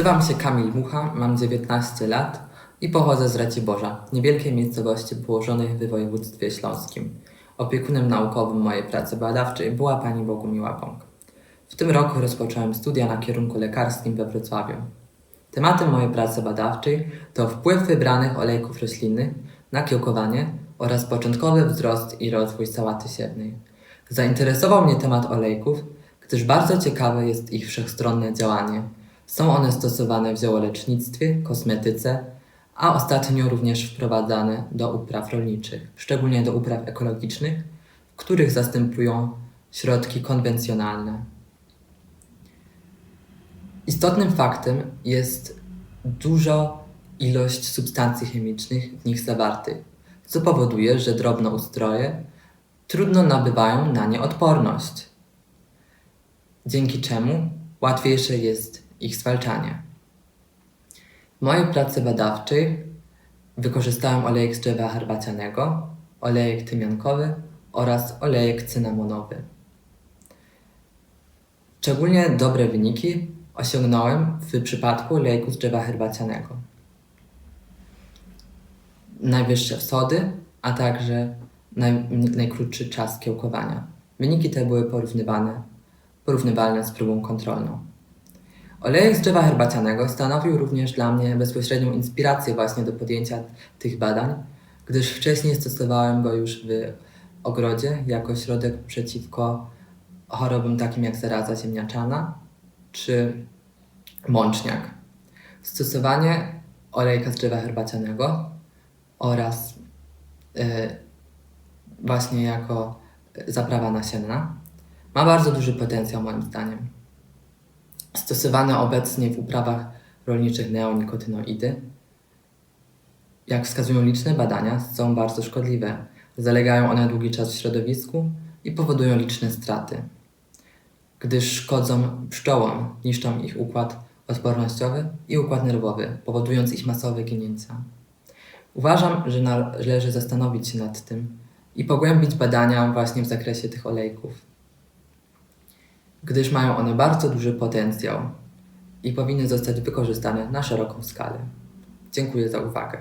Nazywam się Kamil Mucha, mam 19 lat i pochodzę z Raciborza, niewielkiej miejscowości położonej w województwie śląskim. Opiekunem naukowym mojej pracy badawczej była pani Bogumiła Bąk. W tym roku rozpocząłem studia na kierunku lekarskim we Wrocławiu. Tematem mojej pracy badawczej to wpływ wybranych olejków roślinnych na kiełkowanie oraz początkowy wzrost i rozwój sałaty siewnej. Zainteresował mnie temat olejków, gdyż bardzo ciekawe jest ich wszechstronne działanie. Są one stosowane w ziołolecznictwie, kosmetyce, a ostatnio również wprowadzane do upraw rolniczych, szczególnie do upraw ekologicznych, w których zastępują środki konwencjonalne. Istotnym faktem jest duża ilość substancji chemicznych w nich zawartych, co powoduje, że drobnoustroje trudno nabywają na nie odporność, dzięki czemu łatwiejsze jest ich zwalczanie. W mojej pracy badawczej wykorzystałem olejek z drzewa herbacianego, olejek tymiankowy oraz olejek cynamonowy. Szczególnie dobre wyniki osiągnąłem w przypadku olejku z drzewa herbacianego. Najwyższe sody, a także naj, najkrótszy czas kiełkowania. Wyniki te były porównywane, porównywalne z próbą kontrolną. Olejek z drzewa herbacianego stanowił również dla mnie bezpośrednią inspirację właśnie do podjęcia tych badań, gdyż wcześniej stosowałem go już w ogrodzie jako środek przeciwko chorobom takim jak zaraza ziemniaczana czy mączniak. Stosowanie olejka z drzewa herbacianego oraz e, właśnie jako zaprawa nasienna ma bardzo duży potencjał moim zdaniem. Stosowane obecnie w uprawach rolniczych neonikotynoidy, jak wskazują liczne badania, są bardzo szkodliwe. Zalegają one długi czas w środowisku i powodują liczne straty, gdyż szkodzą pszczołom, niszczą ich układ odpornościowy i układ nerwowy, powodując ich masowe ginięcia. Uważam, że należy zastanowić się nad tym i pogłębić badania właśnie w zakresie tych olejków, gdyż mają one bardzo duży potencjał i powinny zostać wykorzystane na szeroką skalę. Dziękuję za uwagę.